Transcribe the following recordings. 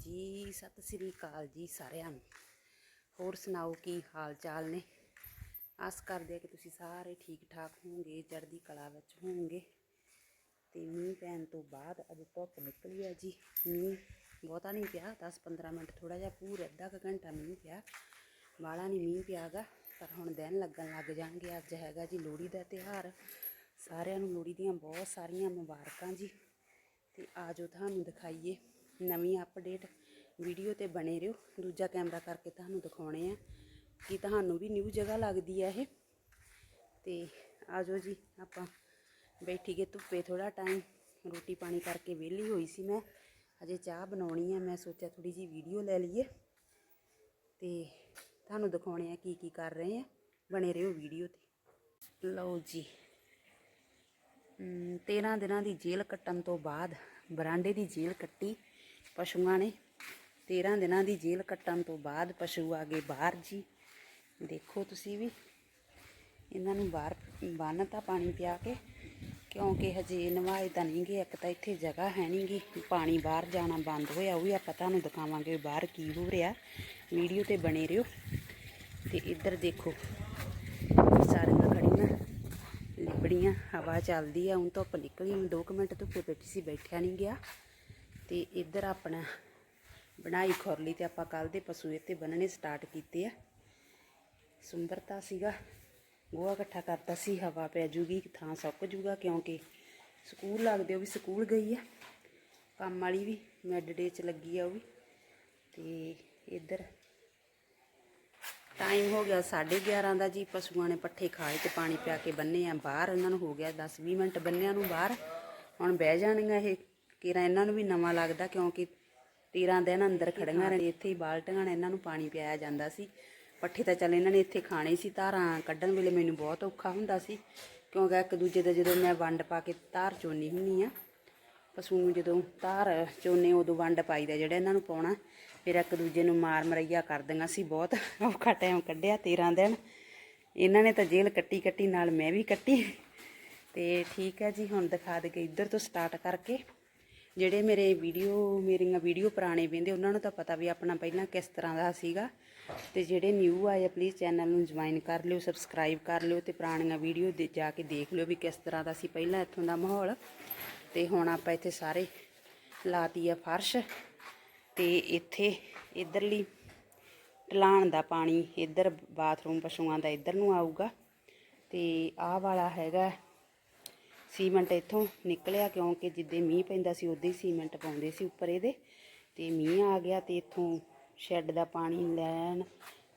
ਜੀ ਸਤਿ ਸ੍ਰੀ ਅਕਾਲ ਜੀ ਸਾਰਿਆਂ ਨੂੰ। ਹੋਰ ਸੁਣਾਓ ਕੀ ਹਾਲ ਚਾਲ ਨੇ? ਆਸ ਕਰਦੇ ਆ ਕਿ ਤੁਸੀਂ ਸਾਰੇ ਠੀਕ ਠਾਕ ਹੋਵੋਗੇ ਚੜ੍ਹਦੀ ਕਲਾ ਵਿੱਚ ਹੋਵੋਗੇ ਤੇ ਮੀਂਹ ਪੈਣ ਤੋਂ ਬਾਅਦ ਅੱਜ ਧੁੱਪ ਨਿਕਲੀ ਹੈ ਜੀ। ਮੀਂਹ ਬਹੁਤਾ ਨਹੀਂ ਪਿਆ 10-15 ਮਿੰਟ ਥੋੜਾ ਜਿਹਾ ਪੂਰ, ਅੱਧਾ ਕੁ ਘੰਟਾ ਮੀਂਹ ਪਿਆ। ਵਾਲਾ ਨਹੀਂ ਮੀਂਹ ਪਿਆਗਾ, ਪਰ ਹੁਣ ਦਿਨ ਲੱਗਣ ਲੱਗ ਜਾਣਗੇ। ਅੱਜ ਹੈਗਾ ਜੀ ਲੋਹੜੀ ਦਾ ਤਿਉਹਾਰ। ਸਾਰਿਆਂ ਨੂੰ ਲੋਹੜੀ ਦੀਆਂ ਬਹੁਤ ਸਾਰੀਆਂ ਮੁਬਾਰਕਾਂ ਜੀ। ਤੇ ਆਜੋ ਤੁਹਾਨੂੰ ਦਿਖਾਈਏ। ਨਵੀਂ ਅਪਡੇਟ ਵੀਡੀਓ ਤੇ ਬਣੇ ਰਹੋ। ਦੂਜਾ ਕੈਮਰਾ ਕਰਕੇ ਤੁਹਾਨੂੰ ਦਿਖਾਉਣੇ ਆ ਕਿ ਤੁਹਾਨੂੰ ਵੀ ਨਿਊ ਜਗ੍ਹਾ ਲੱਗਦੀ ਆ ਇਹ। ਤੇ ਆਜੋ ਜੀ ਆਪਾਂ ਬੈਠੀ ਗਏ ਧੁੱਪੇ ਥੋੜਾ ਟਾਈਮ ਰੋਟੀ ਪਾਣੀ ਕਰਕੇ ਵਿਹਲੀ ਹੋਈ ਸੀ ਮੈਂ। ਅਜੇ ਚਾਹ ਬਣਾਉਣੀ ਆ ਮੈਂ ਸੋਚਿਆ ਥੋੜੀ ਜੀ ਵੀਡੀਓ ਲੈ ਲਈਏ। ਤੇ ਤੁਹਾਨੂੰ ਦਿਖਾਉਣੇ ਆ ਕੀ ਕੀ ਕਰ ਰਹੇ ਆ। ਬਣੇ ਰਹੋ ਵੀਡੀਓ ਤੇ। ਲਓ ਜੀ। ਅਮ, 13 ਦਿਨਾਂ ਦੀ ਜੇਲ੍ਹ ਕੱਟਣ ਤੋਂ ਬਾਅਦ ਬਰਾਂਡੇ ਦੀ ਜੇਲ੍ਹ ਕੱਟੀ। ਪਸ਼ੂਆਂ ਨੇ। 13 ਦਿਨਾਂ ਦੀ ਜੇਲ੍ਹ ਕੱਟਣ ਤੋਂ ਬਾਅਦ ਪਸ਼ੂ ਆ ਗਏ ਬਾਹਰ ਜੀ। ਦੇਖੋ ਤੁਸੀਂ ਵੀ। ਇਹਨਾਂ ਨੂੰ ਬਾਹਰ ਬੰਨ੍ਹਤਾ ਪਾਣੀ ਪਿਆ ਕੇ, ਕਿਉਂਕਿ ਹਜੇ ਨਵਾਏ ਤਾਂ ਨਹੀਂ ਗਏ। ਇੱਕ ਤਾਂ ਇੱਥੇ ਜਗ੍ਹਾ ਹੈ ਨਹੀਂ ਗੀ। ਪਾਣੀ ਬਾਹਰ ਜਾਣਾ ਬੰਦ ਹੋਇਆ, ਉਹ ਵੀ ਆਪਾਂ ਤੁਹਾਨੂੰ ਦਿਖਾਵਾਂਗੇ ਬਾਹਰ ਕੀ ਹੋ ਰਿਹਾ। ਵੀਡੀਓ ਤੇ ਬਣੇ ਰਹੋ। ਤੇ ਇੱਧਰ ਦੇਖੋ, ਸਾਰੀਆਂ ਖੜੀਆਂ, ਲਿਬੜੀਆਂ, ਹਵਾ ਚੱਲਦੀ ਆ, ਹੁਣ ਧੁੱਪ ਨਿਕਲੀ। ਹੁਣ 2 ਮਿੰਟ ਧੁੱਪੇ ਬੈਠੀ ਸੀ, ਬੈਠਿਆ ਨਹੀਂ ਗਿਆ। ਤੇ ਇੱਧਰ ਆਪਣਾ ਬਣਾਈ ਖੁਰਲੀ ਤੇ ਆਪਾਂ ਕੱਲ ਦੇ ਪਸ਼ੂ ਇੱਥੇ ਬੰਨਣੇ ਸਟਾਰਟ ਕੀਤੇ ਆ। ਸੁੰਦਰਤਾ ਸੀਗਾ। ਗੋਹਾ ਇਕੱਠਾ ਕਰਤਾ ਸੀ, ਹਵਾ ਪੈ ਜੂਗੀ, ਥਾਂ ਸੁੱਕ ਜੂਗਾ ਕਿਉਂਕਿ ਸਕੂਲ ਲੱਗਦੇ ਉਹ ਵੀ ਸਕੂਲ ਗਈ ਆ। ਕੰਮ ਵਾਲੀ ਵੀ ਮਿਡ ਡੇ ਚ ਲੱਗੀ ਆ ਉਹ ਵੀ। ਤੇ ਇੱਧਰ ਟਾਈਮ ਹੋ ਗਿਆ 11:30 ਦਾ ਜੀ, ਪਸ਼ੂਆਂ ਨੇ ਪੱਠੇ ਖਾਏ ਤੇ ਪਾਣੀ ਪਿਆ ਕੇ ਬੰਨੇ ਆ ਬਾਹਰ। ਇਹਨਾਂ ਨੂੰ ਹੋ ਗਿਆ 10-20 ਮਿੰਟ ਬੰਨਿਆਂ ਨੂੰ ਬਾਹਰ। ਹੁਣ ਬਹਿ ਜਾਣਗੀਆਂ ਇਹ। ਕਿਰਾ ਇਹਨਾਂ ਨੂੰ ਵੀ ਨਵਾਂ ਲੱਗਦਾ ਕਿਉਂਕਿ 13 ਦਿਨ ਅੰਦਰ ਖੜੀਆਂ ਰਹੇ ਇੱਥੇ ਹੀ ਬਾਲਟੀਆਂ ਨਾਲ ਇਹਨਾਂ ਨੂੰ ਪਾਣੀ ਪਿਆਇਆ ਜਾਂਦਾ ਸੀ। ਪੱਠੇ ਤਾਂ ਚੱਲ ਇਹਨਾਂ ਨੇ ਇੱਥੇ ਖਾਣੇ ਸੀ, ਧਾਰਾਂ ਕੱਢਣ ਵੇਲੇ ਮੈਨੂੰ ਬਹੁਤ ਔਖਾ ਹੁੰਦਾ ਸੀ। ਕਿਉਂਕਿ ਇੱਕ ਦੂਜੇ ਦਾ ਜਦੋਂ ਮੈਂ ਵੰਡ ਪਾ ਕੇ ਧਾਰ ਚੋਣੀ ਹੁੰਨੀ ਆ, ਪਸ਼ੂ ਨੂੰ ਜਦੋਂ ਧਾਰ ਚੋਨੇ ਉਦੋਂ ਵੰਡ ਪਾਈਦਾ ਜਿਹੜਾ ਇਹਨਾਂ ਨੂੰ ਪਾਉਣਾ, ਫਿਰ ਇੱਕ ਦੂਜੇ ਨੂੰ ਮਾਰ ਮਰਈਆ ਕਰ ਦਿੰਗਾ ਸੀ। ਬਹੁਤ ਔਖਾ ਟਾਈਮ ਕੱਢਿਆ 13 ਦਿਨ। ਇਹਨਾਂ ਨੇ ਤਾਂ ਜੇਲ੍ਹ ਕੱਟੀ ਕੱਟੀ ਨਾਲ ਮੈਂ ਵੀ ਕੱਟੀ। ਤੇ ਠੀਕ ਹੈ ਜੀ, ਹੁਣ ਦਿਖਾ ਦੇ ਕੇ ਇੱਧਰ ਤੋਂ ਸਟਾਰਟ ਕਰਕੇ। ਜਿਹੜੇ ਮੇਰੇ ਵੀਡੀਓ, ਮੇਰੀਆਂ ਵੀਡੀਓ ਪੁਰਾਣੇ ਵੇਂਦੇ, ਉਹਨਾਂ ਨੂੰ ਤਾਂ ਪਤਾ ਵੀ ਆਪਣਾ ਪਹਿਲਾਂ ਕਿਸ ਤਰ੍ਹਾਂ ਦਾ ਸੀਗਾ। ਤੇ ਜਿਹੜੇ ਨਿਊ ਆਏ ਆ ਪਲੀਜ਼ ਚੈਨਲ ਨੂੰ ਜੁਆਇਨ ਕਰ ਲਿਓ ਸਬਸਕ੍ਰਾਈਬ ਕਰ ਲਿਓ ਤੇ ਪੁਰਾਣੀਆਂ ਵੀਡੀਓ ਦੇ, ਜਾ ਕੇ ਦੇਖ ਲਿਓ ਵੀ ਕਿਸ ਤਰ੍ਹਾਂ ਦਾ ਸੀ ਪਹਿਲਾਂ ਇੱਥੋਂ ਦਾ ਮਾਹੌਲ। ਤੇ ਹੁਣ ਆਪਾਂ ਇੱਥੇ ਸਾਰੇ ਲਾਤੀ ਆ ਫਰਸ਼ ਤੇ ਇੱਥੇ ਇਧਰਲੀ ਢਲਾਣ ਦਾ ਪਾਣੀ, ਇੱਧਰ ਬਾਥਰੂਮ ਪਸ਼ੂਆਂ ਦਾ ਇੱਧਰ ਨੂੰ ਆਊਗਾ। ਤੇ ਆਹ ਵਾਲਾ ਹੈਗਾ ਸੀਮੈਂਟ ਇੱਥੋਂ ਨਿਕਲਿਆ ਕਿਉਂਕਿ ਜਿੱਦੇ ਮੀਂਹ ਪੈਂਦਾ ਸੀ, ਉਦੋਂ ਹੀ ਸੀਮੈਂਟ ਪਾਉਂਦੇ ਸੀ ਉੱਪਰ ਇਹਦੇ। ਤੇ ਮੀਂਹ ਆ ਗਿਆ ਤੇ ਇੱਥੋਂ ਸ਼ੈੱਡ ਦਾ ਪਾਣੀ ਲੈਣ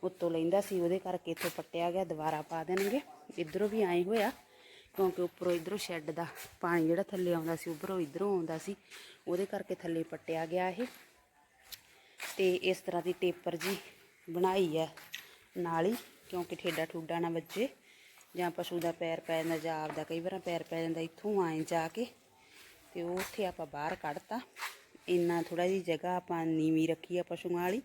ਉੱਤੋਂ ਲੈਂਦਾ ਸੀ, ਉਹਦੇ ਕਰਕੇ ਇੱਥੋਂ ਪੱਟਿਆ ਗਿਆ, ਦੁਬਾਰਾ ਪਾ ਦੇਣਗੇ। ਇਧਰੋਂ ਵੀ ਆਏ ਹੋਇਆ ਕਿਉਂਕਿ ਉੱਪਰੋਂ ਇਧਰੋਂ ਸ਼ੈੱਡ ਦਾ ਪਾਣੀ ਜਿਹੜਾ ਥੱਲੇ ਆਉਂਦਾ ਸੀ, ਉੱਪਰੋਂ ਇਧਰੋਂ ਆਉਂਦਾ ਸੀ, ਉਹਦੇ ਕਰਕੇ ਥੱਲੇ ਪੱਟਿਆ ਗਿਆ ਇਹ। ਤੇ ਇਸ ਤਰ੍ਹਾਂ ਦੀ ਟੇਪਰ ਜੀ ਬਣਾਈ ਹੈ ਨਾਲ ਹੀ, ਕਿਉਂਕਿ ਠੇਡਾ ਠੂਡਾ ਨਾ ਵੱਜੇ। ਜਾਂ ਪਸ਼ੂ ਦਾ ਪੈਰ ਪੈ ਜਾਂਦਾ ਜਾਂ ਆਪਦਾ ਕਈ ਵਾਰ ਪੈਰ ਪੈ ਜਾਂਦਾ, ਇੱਥੋਂ ਆਏ ਜਾ ਕੇ ਤੇ ਉਹ ਉੱਥੇ ਆਪਾਂ ਬਾਹਰ ਕੱਢਤਾ। ਇੰਨਾ ਥੋੜਾ ਜਿਹੀ ਜਗ੍ਹਾ ਆਪਾਂ ਨੀਵੀਂ ਰੱਖੀ ਆ ਪਸ਼ੂਆਂ ਵਾਲੀ।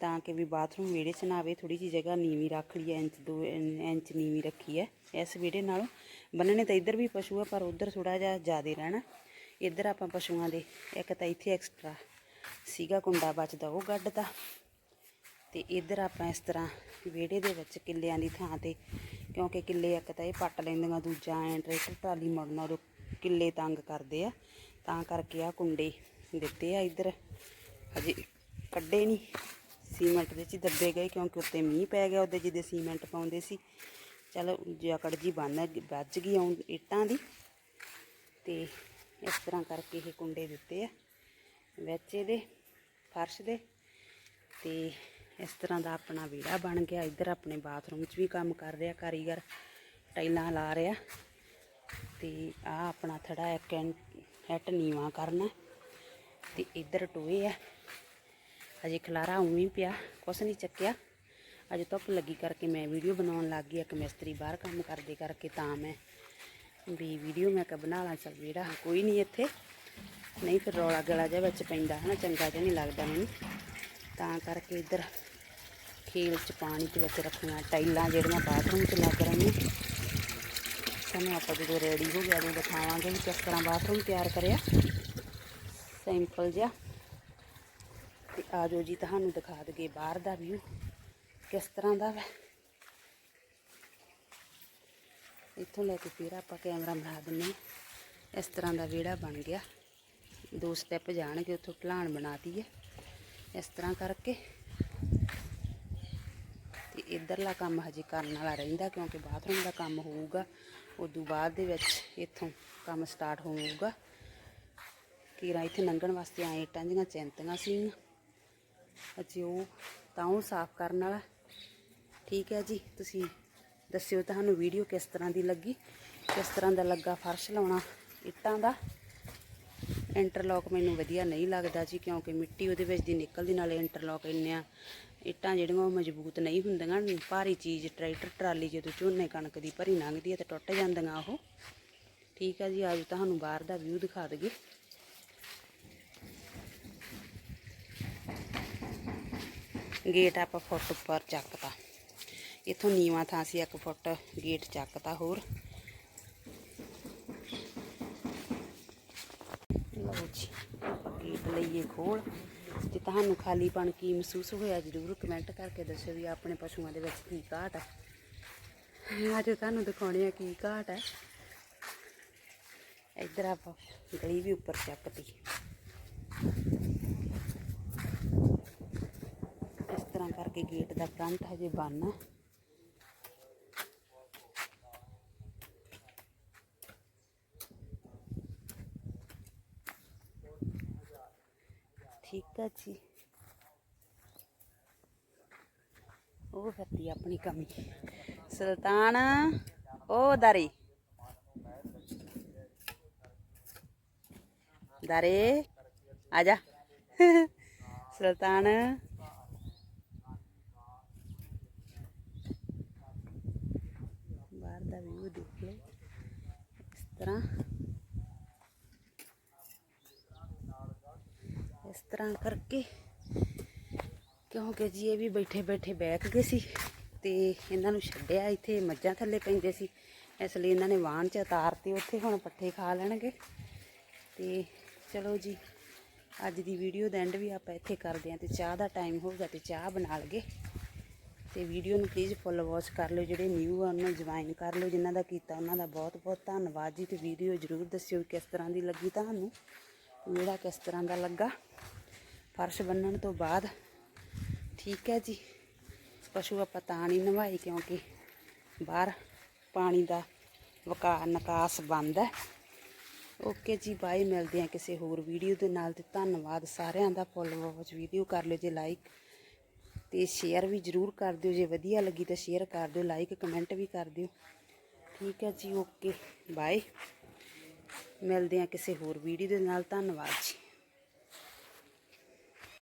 ਤਾਂ ਕਿ ਵੀ ਬਾਥਰੂਮ ਵਿਹੜੇ 'ਚ ਨਾ ਆਵੇ ਥੋੜੀ ਜਿਹੀ ਜਗ੍ਹਾ ਨੀਵੀਂ ਰੱਖ ਲਈ ਐ ਇੰਚ 2 ਇੰਚ ਨੀਵੀਂ ਰੱਖੀ ਹੈ ਇਸ ਵਿਹੜੇ ਨਾਲੋਂ ਬੰਨਣੇ ਤਾਂ ਇੱਧਰ ਵੀ ਪਸ਼ੂ ਆ, ਪਰ ਉੱਧਰ ਥੋੜਾ ਜਿਹਾ ਜ਼ਿਆਦਾ ਰਹਿਣਾ। ਇੱਧਰ ਆਪਾਂ ਪਸ਼ੂਆਂ ਦੇ, ਇੱਕ ਤਾਂ ਇੱਥੇ ਐਕਸਟਰਾ ਸੀਗਾ ਕੁੰਡਾ ਬਚਦਾ, ਉਹ ਕੱਢਤਾ ਤੇ ਇੱਧਰ ਆਪਾਂ ਇਸ ਤਰ੍ਹਾਂ ਵਿਹੜੇ ਦੇ ਵਿੱਚ ਕਿੱਲਿਆਂ ਦੀ ਥਾਂ ਤੇ ਕਿਉਂਕਿ ਕਿੱਲੇ ਇੱਕ ਤਾਂ ਇਹ ਪੱਟ ਲੈਂਦੀਆਂ, ਦੂਜਾ ਐਂ ਟਰੈਕਟਰ ਟਰਾਲੀ ਮੜਨਾ ਉਦੋਂ ਕਿੱਲੇ ਤੰਗ ਕਰਦੇ ਆ। ਤਾਂ ਕਰਕੇ ਆ ਕੁੰਡੇ ਦਿੱਤੇ ਆ ਇੱਧਰ। ਹਜੇ ਕੱਢੇ ਨਹੀਂ ਸੀਮੈਂਟ ਦੇ ਚ ਦੱਬੇ ਗਏ ਕਿਉਂਕਿ ਉੱਤੇ ਮੀਂਹ ਪੈ ਗਿਆ ਉਹਦੇ ਜਿਹਦੇ ਸੀਮੈਂਟ ਪਾਉਂਦੇ ਸੀ। ਚਲ ਜਕੜ ਜੀ ਬੰਨ ਵੱਜ ਗਈ ਆਉਂ ਇੱਟਾਂ ਦੀ। ਤੇ ਇਸ ਤਰ੍ਹਾਂ ਕਰਕੇ ਇਹ ਕੁੰਡੇ ਦਿੱਤੇ ਆ। ਵਿੱਚ ਇਹਦੇ, ਫਰਸ਼ ਦੇ। ਤੇ ਇਸ ਤਰ੍ਹਾਂ ਦਾ ਆਪਣਾ ਵਿਹੜਾ ਬਣ ਗਿਆ। ਇੱਧਰ ਆਪਣੇ ਬਾਥਰੂਮ 'ਚ ਵੀ ਕੰਮ ਕਰ ਰਿਹਾ, ਕਾਰੀਗਰ ਟਾਈਲਾਂ ਲਾ ਰਿਹਾ। ਤੇ ਆ ਆਪਣਾ ਥੜਾ ਇੱਕ ਹੈਟ ਨੀਵਾ ਕਰਨਾ। ਤੇ ਇੱਧਰ ਟੋਏ ਆ। ਅਜੇ ਖਲਾਰਾ ਉਵੇਂ ਹੀ ਪਿਆ, ਕੁਛ ਨਹੀਂ ਚੱਕਿਆ। ਅਜੇ ਧੁੱਪ ਲੱਗੀ ਕਰਕੇ ਮੈਂ ਵੀਡੀਓ ਬਣਾਉਣ ਲੱਗ ਗਈ ਇੱਕ ਮਿਸਤਰੀ ਬਾਹਰ ਕੰਮ ਕਰਦੇ ਕਰਕੇ ਤਾਂ ਮੈਂ ਵੀ ਵੀਡੀਓ ਮੈਂ ਕਿ ਬਣਾ ਲਾਂ, ਚੱਲ ਜਿਹੜਾ ਕੋਈ ਨਹੀਂ ਇੱਥੇ। ਨਹੀਂ ਫਿਰ ਰੌਲਾ ਗਲਾ ਜਿਹਾ ਵਿੱਚ ਪੈਂਦਾ ਹਨਾ, ਚੰਗਾ ਜਿਹਾ ਨਹੀਂ ਲੱਗਦਾ ਮੈਨੂੰ। ਤਾਂ ਕਰਕੇ ਇੱਧਰ ਖੇਲ ਚ ਪਾਣੀ ਦੇ ਵਿੱਚ ਰੱਖੀਆਂ ਟਾਈਲਾਂ ਜਿਹੜੀਆਂ ਬਾਥਰੂਮ 'ਚ ਲੱਗ ਰਹੀਆਂ। ਸਾਨੂੰ ਆਪਾਂ ਜਦੋਂ ਰੈਡੀ ਹੋ ਗਿਆ ਉਦੋਂ ਦਿਖਾਵਾਂਗੇ ਵੀ ਕਿਸ ਤਰ੍ਹਾਂ ਬਾਥਰੂਮ ਤਿਆਰ ਕਰਿਆ। ਸਿੰਪਲ ਜਿਹਾ। ਤੇ ਆਜੋ ਜੀ, ਤੁਹਾਨੂੰ ਦਿਖਾ ਦਗੇ ਬਾਹਰ ਦਾ ਵਿਊ ਕਿਸ ਤਰ੍ਹਾਂ ਦਾ ਵਾ। ਇੱਥੋਂ ਲੈ ਕੇ ਫਿਰ ਆਪਾਂ ਕੈਮਰਾ ਬਣਾ ਦਿੰਨੇ ਹਾਂ। ਇਸ ਤਰ੍ਹਾਂ ਦਾ ਵਿਹੜਾ ਬਣ ਗਿਆ। ਦੋ ਸਟੈਪ ਜਾਣਗੇ, ਉੱਥੋਂ ਢਲਾਣ ਬਣਾਤੀ ਹੈ ਇਸ ਤਰ੍ਹਾਂ ਕਰਕੇ ਤੇ ਇਧਰਲਾ ਕੰਮ ਹਜੇ ਕਰਨ ਵਾਲਾ ਰਹਿੰਦਾ ਕਿਉਂਕਿ ਬਾਥਰੂਮ ਦਾ ਕੰਮ ਹੋਊਗਾ, ਉਦੋਂ ਬਾਅਦ ਦੇ ਵਿੱਚ ਇੱਥੋਂ ਕੰਮ ਸਟਾਰਟ ਹੋਊਗਾ। ਕੀਰਾ ਇੱਥੇ ਲੰਘਣ ਵਾਸਤੇ ਆਏ, ਇੱਟਾਂ ਦੀਆਂ ਚਿੰਤੀਆਂ ਸੀ। ਅਜੇ ਉਹ ਤਾਂ ਉਹ ਸਾਫ਼ ਕਰਨ ਵਾਲਾ। ਠੀਕ ਹੈ ਜੀ, ਤੁਸੀਂ ਦੱਸਿਓ ਤੁਹਾਨੂੰ ਵੀਡੀਓ ਕਿਸ ਤਰ੍ਹਾਂ ਦੀ ਲੱਗੀ, ਕਿਸ ਤਰ੍ਹਾਂ ਦਾ ਲੱਗਾ ਫਰਸ਼ ਲਾਉਣਾ, ਇੱਟਾਂ ਦਾ। ਇੰਟਰਲੌਕ ਮੈਨੂੰ ਵਧੀਆ ਨਹੀਂ ਲੱਗਦਾ ਜੀ, ਕਿਉਂਕਿ ਮਿੱਟੀ ਉਹਦੇ ਵਿੱਚ ਦੀ ਨਿਕਲਦੀ, ਨਾਲੇ ਇੰਟਰਲੌਕ ਇੰਨੀਆਂ ਇੱਟਾਂ ਜਿਹੜੀਆਂ ਉਹ ਮਜ਼ਬੂਤ ਨਹੀਂ ਹੁੰਦੀਆਂ, ਭਾਰੀ ਚੀਜ਼, ਟਰੈਕਟਰ, ਟਰਾਲੀ ਜਦੋਂ ਝੋਨੇ ਕਣਕ ਦੀ ਭਰੀ ਲੰਘਦੀ ਹੈ ਤੇ ਟੁੱਟ ਜਾਂਦੀਆਂ ਉਹ। ਠੀਕ ਹੈ ਜੀ, ਆਜੋ ਤੁਹਾਨੂੰ ਬਾਹਰ ਦਾ ਵਿਊ ਦਿਖਾ ਦਈਏ। ਗੇਟ ਆਪਾਂ ਫੁੱਟ ਉੱਪਰ ਚੱਕਤਾ। ਇਥੋਂ ਨੀਵਾਂ ਥਾਂ ਸੀ, ਇੱਕ ਫੁੱਟ ਗੇਟ ਚੱਕਤਾ ਹੋਰ। ਲਓ ਜੀ ਲਈਏ ਖੋਲ। ਜੇ ਤੁਹਾਨੂੰ ਖਾਲੀਪਣ ਕੀ ਮਹਿਸੂਸ ਹੋਇਆ? ਜਰੂਰ ਕਮੈਂਟ ਕਰਕੇ ਦੱਸਿਓ ਵੀ ਆਪਣੇ ਪਸ਼ੂਆਂ ਦੇ ਵਿੱਚ ਕੀ ਘਾਟ ਹੈ। ਅੱਜ ਤੁਹਾਨੂੰ ਦਿਖਾਉਣੇ ਆ ਕੀ ਘਾਟ ਹੈ। ਇੱਧਰ ਆਪਾਂ ਗਲੀ ਵੀ ਉੱਪਰ ਚੱਕਤੀ ਇਸ ਤਰ੍ਹਾਂ ਕਰਕੇ ਗੇਟ ਦਾ ਫਰੰਟ ਹਜੇ ਬੰਨ ਹੈ। ਠੀਕ ਹੈ ਜੀ। ਉਹ ਫਿਰਦੀ ਆਪਣੀ ਕਮੀ। ਸੁਲਤਾਨ ਉਹ ਦਾਰੀ। ਦਾਰੇ, ਆ ਜਾ। ਸੁਲਤਾਨ। ਬਾਹਰ ਦਾ ਵਿਊ ਦੇਖ ਲਓ। ਇਸ ਤਰ੍ਹਾਂ। ਇਸ ਤਰ੍ਹਾਂ ਕਰਕੇ ਕਿਉਂਕਿ ਜੀ ਇਹ ਵੀ ਬੈਠੇ ਬੈਠੇ ਬੈਠ ਗਏ ਸੀ ਤੇ ਇਹਨਾਂ ਨੂੰ ਛੱਡਿਆ ਇੱਥੇ, ਮੱਝਾਂ ਥੱਲੇ ਪੈਂਦੇ ਸੀ। ਇਸ ਲਈ ਇਹਨਾਂ ਨੇ ਵਾਹਣ 'ਚ ਉਤਾਰਤੇ, ਉੱਥੇ ਹੁਣ ਪੱਠੇ ਖਾ ਲੈਣਗੇ। ਤੇ ਚਲੋ ਜੀ, ਅੱਜ ਦੀ ਵੀਡੀਓ ਦਾ ਐਂਡ ਵੀ ਆਪਾਂ ਇੱਥੇ ਕਰਦੇ ਹਾਂ ਤੇ ਚਾਹ ਦਾ ਟਾਈਮ ਹੋਊਗਾ ਤੇ ਚਾਹ ਬਣਾ ਲਗੇ ਤੇ ਵੀਡੀਓ ਨੂੰ ਪਲੀਜ਼ ਫੁੱਲ ਵਾਚ ਕਰ ਲਿਓ, ਜਿਹੜੇ ਨਿਊ ਆ ਉਹਨਾਂ ਨੂੰ ਜੁਆਇਨ ਕਰ ਲਿਓ, ਜਿਨ੍ਹਾਂ ਦਾ ਕੀਤਾ ਉਹਨਾਂ ਦਾ ਬਹੁਤ ਬਹੁਤ ਧੰਨਵਾਦ ਜੀ। ਤੇ ਵੀਡੀਓ ਜਰੂਰ ਦੱਸਿਓ ਕਿਸ ਤਰ੍ਹਾਂ ਦੀ ਲੱਗੀ ਤੁਹਾਨੂੰ, ਮੇਰਾ ਕਿਸ ਤਰ੍ਹਾਂ ਦਾ ਲੱਗਾ। ਫਰਸ਼ ਬੰਨਣ ਤੋਂ ਬਾਅਦ ਠੀਕ ਹੈ ਜੀ। ਪਸ਼ੂ ਆਪਾਂ ਤਾਂ ਨਹੀਂ ਨਵਾਈ ਕਿਉਂਕਿ ਬਾਹਰ ਪਾਣੀ ਦਾ ਵਕਾ, ਨਿਕਾਸ ਬੰਦ ਹੈ। ਓਕੇ ਜੀ, ਬਾਏ। ਮਿਲਦੇ ਆ ਕਿਸੇ ਹੋਰ ਵੀਡੀਓ ਦੇ ਨਾਲ ਤੇ ਧੰਨਵਾਦ ਸਾਰਿਆਂ ਦਾ। ਫੋਲੋ ਵਾਚ ਵੀਡੀਓ ਕਰ ਲਿਓ ਜੇ ਲਾਈਕ ਤੇ ਸ਼ੇਅਰ ਵੀ ਜਰੂਰ ਕਰ ਦਿਓ। ਜੇ ਵਧੀਆ ਲੱਗੀ ਤਾਂ ਸ਼ੇਅਰ ਕਰ ਦਿਓ ਲਾਈਕ ਕਮੈਂਟ ਵੀ ਕਰ ਦਿਓ। ਠੀਕ ਹੈ ਜੀ, ਓਕੇ। ਬਾਏ। ਮਿਲਦੇ ਆ ਕਿਸੇ ਹੋਰ ਵੀਡੀਓ ਦੇ ਨਾਲ। ਧੰਨਵਾਦ ਜੀ।